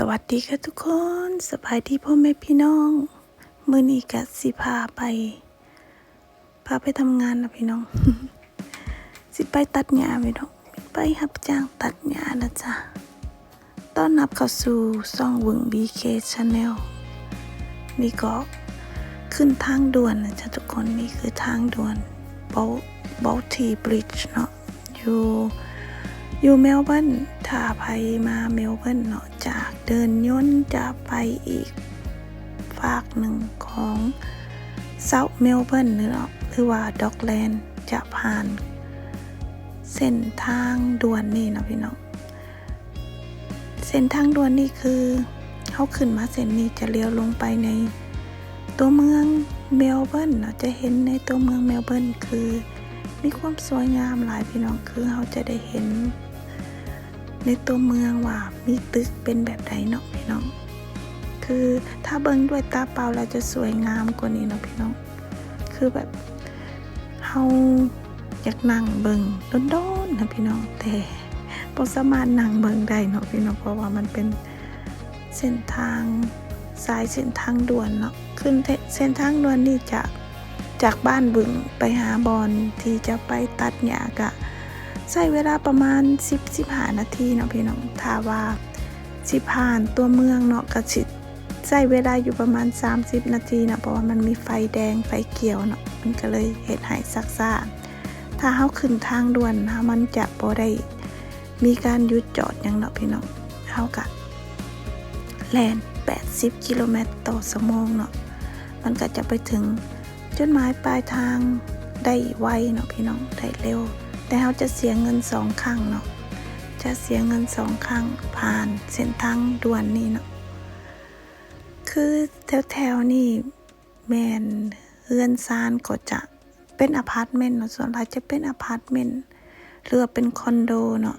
สวัสดีค่ะทุกคนสบายดีพ่อแม่พี่น้อง มือนี้ก็สิพาไป พาไปทำงานนะพี่น้อง สิไปตัดหญ้าพี่น้องไปรับจ้างตัดหญ้านะจ๊ะต้อนรับเข้าสู่ซ่องวึง BK Channel นี่ก็ขึ้นทางด่วนนะจ๊ะทุกคนนี่คือทางด่วนเบลเบลทีบริดจ์เนาะอยู่อยู่เมลเบิร์นถ้าไปมาเมลเบิร์นเนาะ จากเดินย้นจะไปอีกฝากหนึ่งของเซาท์เมลเบิร์นเนาะหรือว่าด็อกแลนด์จะผ่าน เส้นทางด่วนนี่นะพี่น้อง เส้นทางด่วนนี่คือเขาขึ้นมาเส้นนี้จะเลี้ยวลงไปในตัวเมืองเมลเบิร์นเนาจะเห็นในตัวเมืองเมลเบิร์นคือ มีความสวยงามหลายพี่น้องคือเราจะได้เห็น ในตัวเมืองว่ามีตึกเป็นแบบใดเนาะพี่น้อง คือถ้าเบิ่งด้วยตาเปล่าเราจะสวยงามกว่านี้เนาะพี่น้อง คือแบบเฮาอยากนั่งเบิ่งโดนๆนะพี่น้องแต่บ่สามารถนั่งเบิ่งได้เนาะพี่น้องเพราะว่ามันเป็นเส้นทางสายเส้นทางด่วนเนาะขึ้นเส้นทางด่วนนี่จะจากบ้านบึงไปหาบอลที่จะไปตัดหญ้ากะ ใช้เวลาประมาณ 10 15 นาทีเนาะพี่น้องถ้าว่าสิผ่านตัวเมืองเนาะก็สิใช้เวลาอยู่ประมาณ 30 นาทีนะเพราะว่ามันมีไฟแดงไฟเขียวเนาะมันก็เลยเฮ็ดให้ซักซ่าถ้าเฮาขึ้นทางด่วนนะมันจะบ่ได้มีการหยุดจอดหยังเนาะพี่น้องเฮากะแลน80 กิโลเมตรต่อชั่วโมงเนาะมันก็จะไปถึงจุดหมายปลายทางได้ไวเนาะพี่น้องได้เร็ว แต่เขาจะเสียเงินสองครั้งเนาะจะเสียเงินสองครั้งผ่านเส้นทางด่วนนี่เนาะคือแถวๆนี่แมนเฮือนซานก็จะเป็นอพาร์ตเมนต์เนาะส่วนใหญ่จะเป็นอพาร์ตเมนต์หรือว่าเป็นคอนโดเนาะ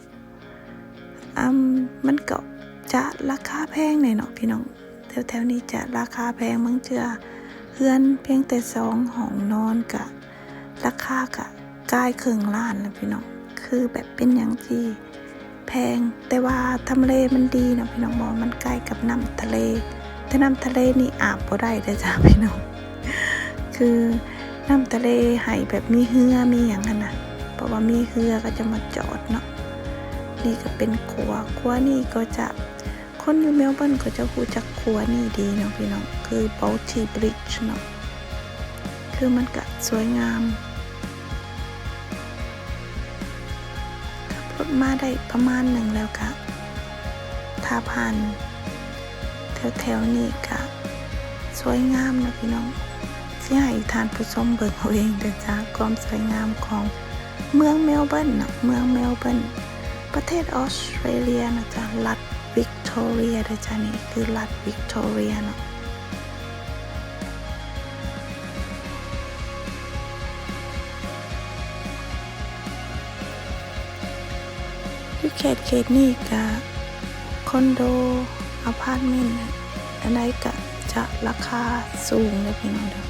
อืมมันก็จะราคาแพงหน่อยเนาะพี่น้องแถวๆนี้จะราคาแพงบางเจือเพื่อนเพียงแต่สองห้องนอนกะราคากะ กายเครื่องล้านนะพี่น้องคือแบบเป็นอย่างที่แพงแต่ว่าทำเลมันดีนะพี่น้องบอกมันใกล้กับน้ำทะเล แต่น้ำทะเลนี่อาบบ่ได้เลยจ้าพี่น้อง คือน้ำทะเลให้แบบมีเฮือมีอย่างนั้นนะเพราะว่ามีเฮือก็จะมาจอดเนาะนี่ก็เป็นครัวครัวนี่ก็จะคนอยู่เมลเบิร์นก็จะรู้จักครัวนี่ดีเนาะพี่น้องคือเบลทีบริดจ์เนาะคือมันก็สวยงาม รถมาได้ประมาณหนึ่งแล้วค่ะถ้าผ่านแถวๆนี้ก็สวยงามนะพี่น้องที่ให้ทานผู้ชมเบิ่งเอาเองเด้อจ้าความสวยงามของเมืองเมลเบิร์นนะเมืองเมลเบิร์นประเทศออสเตรเลียนะจ๊ะรัฐวิกตอเรียนะจ๊ะนี่คือรัฐวิกตอเรียเนาะ เขตเขตนี่ก็คอนโดอพาร์ตเมนต์น่ะอันใดก็จะราคาสูงเลยพี่น้องเด้อ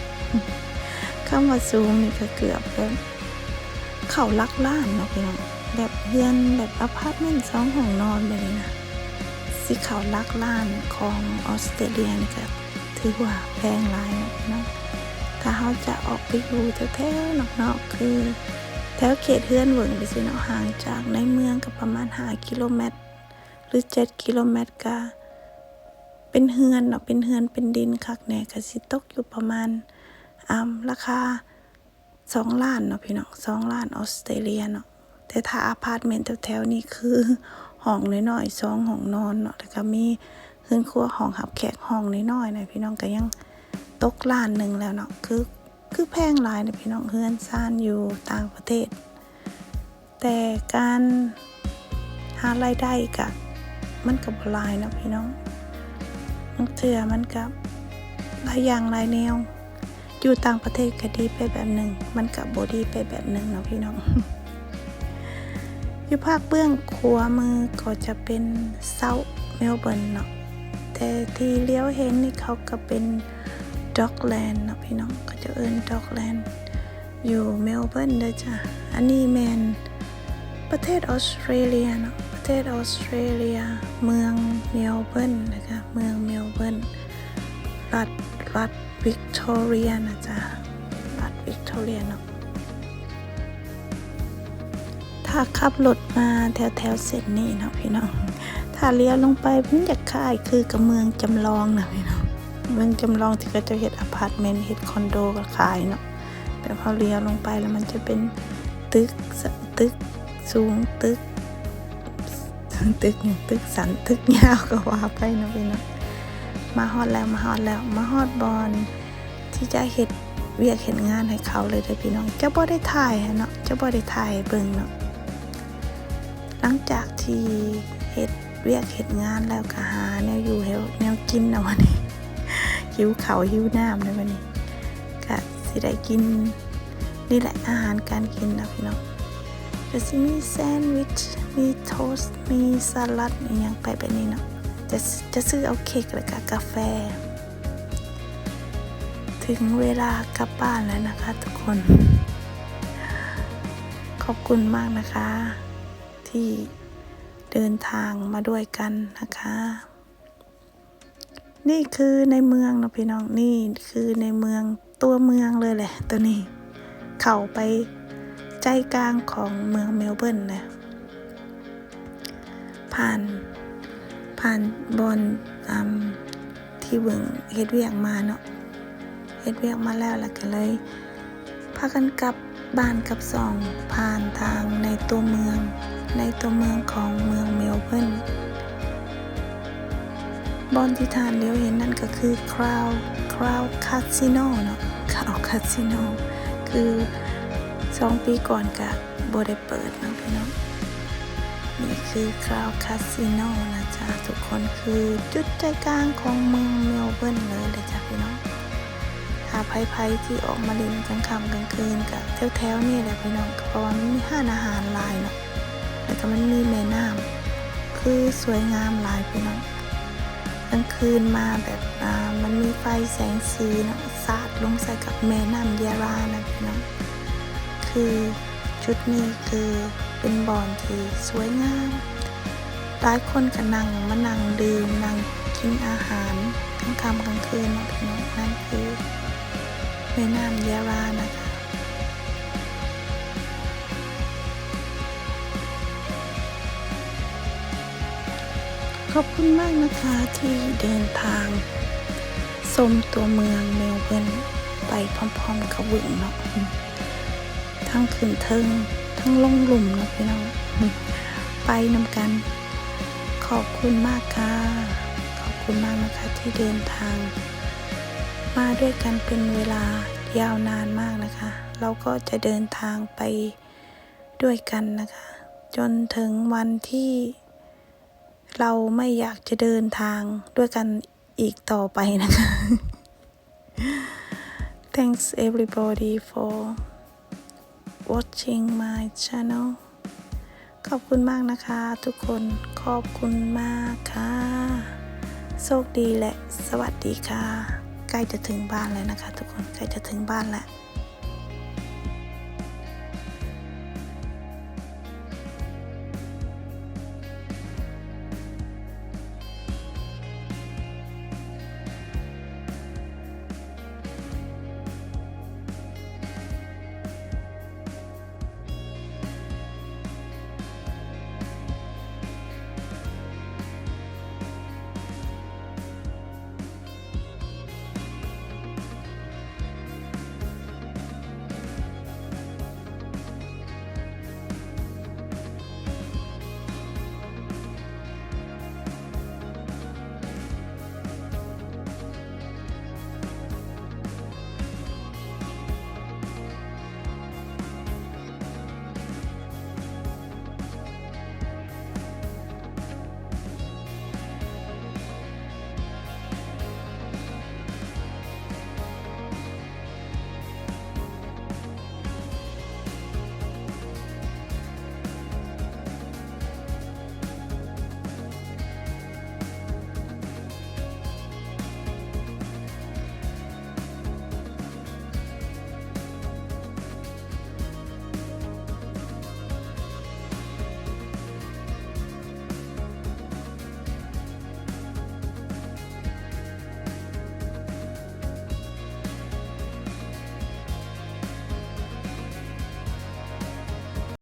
คำว่าสูงนี่ก็เกือบแบบเข้าลักล้านเนาะพี่น้องแบบเรือนแบบอพาร์ตเมนต์สองห้องนอนแบบนี้นะสิเขาลักล้านของออสเตรเลียนี่ก็ถือว่าแพงหลายนะพี่น้องถ้าเขาจะออกไปอยู่แถวๆนอกๆคือ แถวเขตเฮือนเวิงไปสิเนาะห่างจากในเมืองก็ประมาณ5กิโลเมตร หรือ7กิโลเมตรก็เป็นเฮือนเนาะเป็นเฮือนเป็นดินคักแหน่ก็สิตกอยู่ประมาณอ่าราคาสองล้านเนาะพี่น้องสองล้านออสเตรเลียเนาะแต่ถ้าอพาร์ตเมนต์แถวๆนี้คือห้องน้อยๆสองห้องนอนเนาะแล้วก็มีเฮือนครัวห้องหับแขกห้องน้อยๆนะพี่น้องก็ยังตกล้านหนึ่งแล้วเนาะคือ คือแพงหลายนะพี่น้องเฮือนซ่านอยู่ต่างประเทศ แต่การหารายได้กะมันกับลายเนาะพี่น้องบางเทื่อมันกับหลายอย่างหลายแนว อยู่ต่างประเทศก็ดีไปแบบหนึ่ง มันกับบดีไปแบบหนึ่งเนาะพี่น้องอยู่ภาคเบื้องขวามือก็จะเป็นเซาเมลเบิร์นเนาะแต่ที่เลี้ยวเห็นนี่เขาก็เป็น ด็อกแลนด์เนาะพี่น้องก็จะเอิ้นด็อกแลนด์อยู่เมลเบิร์นเด้อจ้ะอันนี้แมนประเทศออสเตรเลียเนาะประเท State Australia เมืองเมลเบิร์นนะคะเมืองเมลเบิร์นรัฐรัฐวิกตอเรียนะจ๊ะรัฐวิกตอเรียเนาะถ้าขับรถมาแถวแถวเส้นนี้เนาะพี่น้องถ้าเลี้ยวลงไปมันจะคล้ายคือกับเมืองจำลองนะพี่น้อง เมืองจำลองที่ก็จะเห็ดอพาร์ตเมนต์เห็ดคอนโดก็ขายเนาะแต่พอเลี้ยวลงไปแล้วมันจะเป็นตึกสตึกสูงตึกตึกหนึ่งตึกสันตึกยาวก็ว่าไปเนาะพี่เนาะมาฮอดแล้วมาฮอดแล้วมาฮอดบอลที่จะเห็ดเวียกเห็ดงานให้เขาเลยเด้อพี่น้องเจ้าบ่ได้ถ่ายเนาะเจ้าบ่ได้ถ่ายเบิ่งเนาะหลังจากที่เห็ดเวียกเห็ดงานแล้วก็หาแนวอยู่แนวกินเอาวันนี้ หิวเขาหิวน้ำในวันนี้ก็สิได้กินนี่แหละอาหารการกินนะพี่น้องก็จะมีแซนด์วิช มีโทสต์มีสลัดอหย่างไปแบบนี้เนาะจะจะซื้อเอาเค้กแล้วก็กาแฟ ถึงเวลากลับบ้านแล้วนะคะทุกคน ขอบคุณมากนะคะ ที่เดินทางมาด้วยกันนะคะ นี่คือในเมืองนะพี่น้องนี่คือในเมืองตัวเมืองเลยแหละ ตัวนี้ เข้าไปใจกลางของเมืองเมลเบิร์นนะผ่านผ่านบอนอมที่เวิงเฮ็ดเวียกมาเนาะเฮ็ดเวียกมาแล้วแล้วก็เลยพากันกลับบ้านกลับสองผ่านทางในตัวเมือง ในตัวเมืองของเมืองเมลเบิร์น บอนที่ทานเลี้ยวเห็นนั่นก็คือคราวคราวคาสิโนเนาะคราวคาสิโนคือสองปีก่อนกับบได้เปิดเนาะพี่น้องนี่คือคราวคาสิโนนะจ๊ะทุกคนคือจุดใจกลางของเมืองเมลเบิร์นเลยเลยจ้ะพี่น้องถ้าไพ่ๆที่ออกมาเล่นกลางค่ำกลางคืนกับแถวๆนี่แหละพี่น้องเพราะว่ามันมีห้านอาหารหลายเนาะแล้วก็มันมีแม่น้ำคือสวยงามหลายพี่น้อง กลางคืนมาแบบมันมีไฟแสงสีเนาะสาดลงใส่กับแม่น้ำยารานะพี่น้องคือชุดนี้คือเป็นบอนที่สวยงามหลายคนก็นั่งมานั่งดื่มนั่งกินอาหารกลางค่ำกลางคืนเนาะพี่น้องนั่นคือแม่น้ำยารานะคะ ขอบคุณมากนะคะที่เดินทางชมตัวเมืองเมลเบิร์นไปพร้อมๆกับเวิงเนาะทั้งขึ้นเทิงทั้งลงหลุมเนาะพี่น้องไปนำกัน ขอบคุณมากค่ะ ขอบคุณมากนะคะที่เดินทาง มาด้วยกันเป็นเวลายาวนานมากนะคะ เราก็จะเดินทางไปด้วยกันนะคะ จนถึงวันที่ เราไม่อยากจะเดินทางด้วยกันอีกต่อไปนะคะ Thanks everybody for watching my channel ขอบคุณมากนะคะทุกคนขอบคุณมากค่ะ โชคดีและสวัสดีค่ะ ใกล้จะถึงบ้านแล้วนะคะ ทุกคนใกล้จะถึงบ้านแล้ว